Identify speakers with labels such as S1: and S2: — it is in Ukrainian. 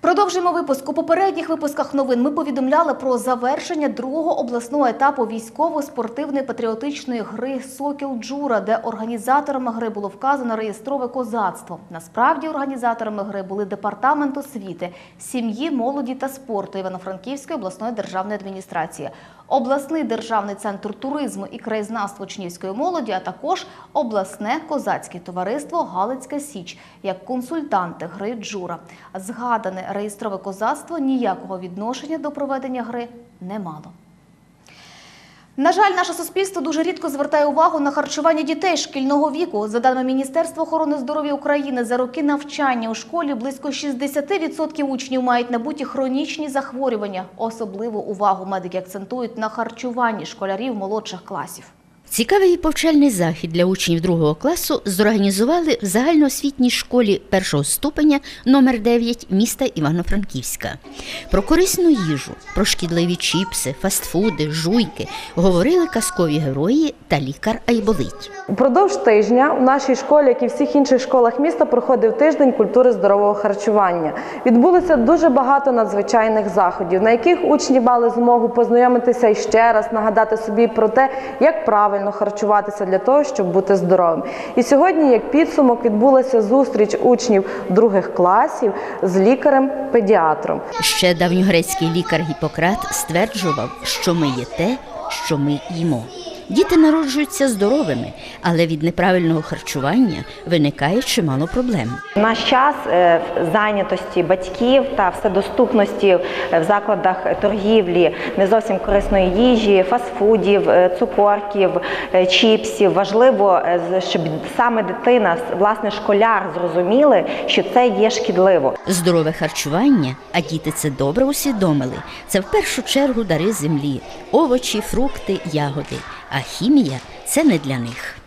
S1: Продовжуємо випуск. У попередніх випусках новин ми повідомляли про завершення другого обласного етапу військово-спортивної патріотичної гри Сокіл Джура, де організаторами гри було вказано реєстрове козацтво. Насправді організаторами гри були департамент освіти, сім'ї, молоді та спорту Івано-Франківської обласної державної адміністрації, обласний державний центр туризму і краєзнавства учнівської молоді, а також обласне козацьке товариство Галицька Січ як консультанти гри Джура. Згадане реєстрове козацтво ніякого відношення до проведення гри не мало. На жаль, наше суспільство дуже рідко звертає увагу на харчування дітей шкільного віку. За даними Міністерства охорони здоров'я України, за роки навчання у школі близько 60% учнів мають набуті хронічні захворювання. Особливу увагу медики акцентують на харчуванні школярів молодших класів.
S2: Цікавий повчальний захід для учнів другого класу зорганізували в загальноосвітній школі першого ступеня номер 9 міста Івано-Франківська. Про корисну їжу, про шкідливі чіпси, фастфуди, жуйки говорили казкові герої та лікар Айболить.
S3: Упродовж тижня у нашій школі, як і всіх інших школах міста, проходив тиждень культури здорового харчування. Відбулося дуже багато надзвичайних заходів, на яких учні мали змогу познайомитися і ще раз нагадати собі про те, як правильно харчуватися для того, щоб бути здоровим. І сьогодні, як підсумок, відбулася зустріч учнів других класів з лікарем-педіатром.
S2: Ще давньогрецький лікар Гіппократ стверджував, що ми є те, що ми їмо. Діти народжуються здоровими, але від неправильного харчування виникає чимало проблем.
S4: Наш час е, зайнятості батьків та вседоступності е, в закладах торгівлі не зовсім корисної їжі, фастфудів, е, цукорків, чіпсів. Важливо, щоб саме дитина, власне, школяр зрозуміли, що це є шкідливо.
S2: Здорове харчування, а діти це добре усвідомили. Це в першу чергу дари землі, овочі, фрукти, ягоди. А хімія це не для них.